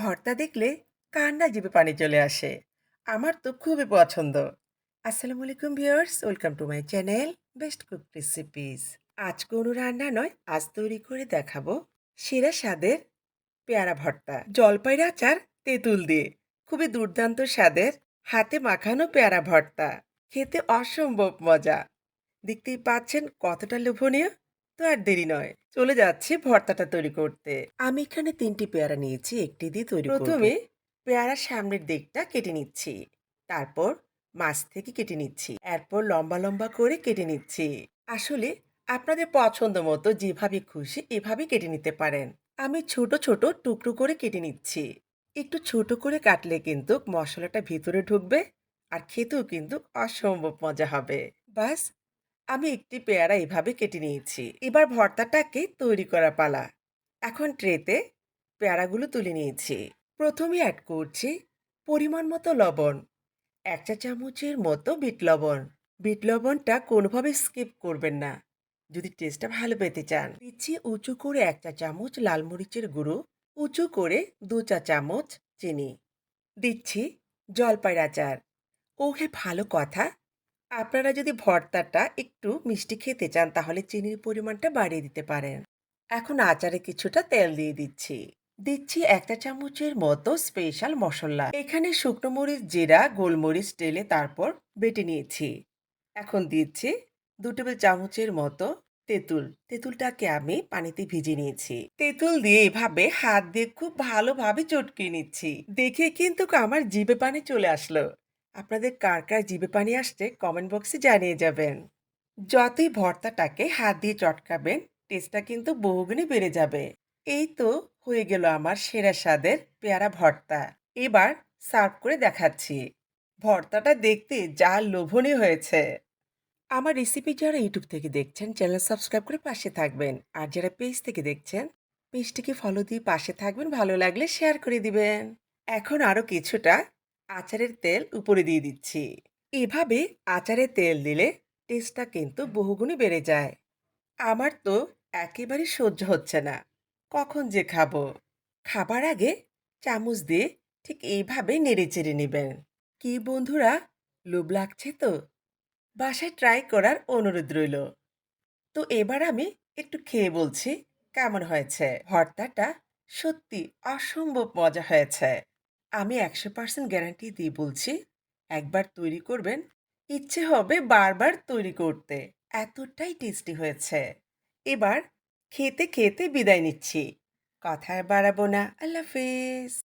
ভর্তা দেখলে কান্না জিভে পানি চলে আসে। আমার তো খুবই পছন্দ। আসসালামু আলাইকুম viewers, welcome to my channel best cook recipes. আজ কোনো রান্না নয়, আজ তৈরি করে দেখাবো সেরা স্বাদের পেয়ারা ভর্তা। জলপাইয়ের আচার তেঁতুল দিয়ে, খুবই দুর্দান্ত স্বাদের হাতে মাখানো পেয়ারা ভর্তা। খেতে অসম্ভব মজা। দেখতেই পাচ্ছেন কতটা লোভনীয় তো আর দেরি নয় চলে যাচ্ছি ভর্তাটা তৈরি করতে। আমি এখানে তিনটি পেয়ারা নিয়েছি একটি দিয়ে তৈরি প্রথমে পেয়ারার সামনের দিকটা কেটে নিচ্ছি তারপর মাছ থেকে কেটে নিচ্ছি এরপর লম্বা লম্বা করে কেটে নিচ্ছি। আসলে আপনাদের পছন্দ মতো যেভাবে খুশি এভাবে কেটে নিতে পারেন। আমি ছোট ছোট টুকরো করে কেটে নিচ্ছি। একটু ছোট করে কাটলে কিন্তু মশলাটা ভিতরে ঢুকবে আর খেতেও কিন্তু অসম্ভব মজা হবে। বাস আমি একটি পেয়ারা এভাবে কেটে নিয়েছি। এবার ভর্তাটাকে তৈরি করা পালা। এখন ট্রেতে পেয়ারাগুলো তুলে নিয়েছি। প্রথমে অ্যাড করছি পরিমাণ মতো লবণ। এক চা চামচের মতো বিট লবণ। বিট লবণটা কোনোভাবে স্কিপ করবেন না। যদি টেস্টটা ভালো পেতে চান। দিচ্ছি উঁচু করে এক চা চামচ লাল মরিচের গুঁড়ো। উঁচু করে দু চা চামচ চিনি। দিচ্ছি জলপাইয়ের আচার। ওহে ভালো কথা আপনারা যদি ভর্তাটা একটু মিষ্টি খেতে চান, তাহলে চিনির পরিমাণটা বাড়িয়ে দিতে পারেন। এখন আচারে কিছুটা তেল দিয়ে দিচ্ছি। দিচ্ছি একটা চামচের মতো স্পেশাল মশলা। এখানে শুকনো মরিচ, জিরা, গোলমরিচ টেলে তারপর বেটে নিয়েছি। এখন দিচ্ছি দু টেবিল চামচের মতো তেঁতুল। তেঁতুলটাকে আমি পানিতে ভিজে নিয়েছি। তেঁতুল দিয়ে এভাবে হাত দিয়ে খুব ভালোভাবে চটকে নিচ্ছি। দেখে কিন্তু আমার জিভে পানি চলে আসলো। আপনাদের কার কার জিভে পানি আসছে কমেন্ট বক্সে জানিয়ে যাবেন। যতই ভর্তাটাকে হাত দিয়ে চটকাবেন, টেস্টটা কিন্তু বহুগুণে বেড়ে যাবে। এই তো হয়ে গেল আমার সেরা স্বাদের পেয়ারা ভর্তা। এবার সার্ভ করে দেখাচ্ছি। ভর্তাটা দেখতে যা লোভনীয় হয়েছে। আমার রেসিপি যারা ইউটিউব থেকে দেখছেন, চ্যানেল সাবস্ক্রাইব করে পাশে থাকবেন। আর যারা পেজ থেকে দেখছেন, পেজটিকে ফলো দিয়ে পাশে থাকবেন, ভালো লাগলে শেয়ার করে দিবেন। এখন আরও কিছুটা আচারের তেল উপরে দিয়ে দিচ্ছি। এভাবে আচারে তেল দিলে টেস্টটা কিন্তু বহুগুণে বেড়ে যায়। আমার তো একেবারে সহ্য হচ্ছে না। কখন যে খাব? খাবার আগে চামচ দিয়ে ঠিক এইভাবে নেড়ে চেড়ে নেবেন। কি বন্ধুরা, লোভ লাগছে তো? বাসায় ট্রাই করার অনুরোধ রইল। তো এবার আমি একটু খেয়ে বলছি কেমন হয়েছে? ভর্তাটা সত্যি অসম্ভব মজা হয়েছে। আমি একশো পার্সেন্ট গ্যারান্টি দিয়ে বলছি, একবার তৈরি করবেন, ইচ্ছে হবে বারবার তৈরি করতে। এতটাই টেস্টি হয়েছে। এবার খেতে খেতে বিদায় নিচ্ছি। কথায় বাড়াবো না। আল্লাহ হাফেজ।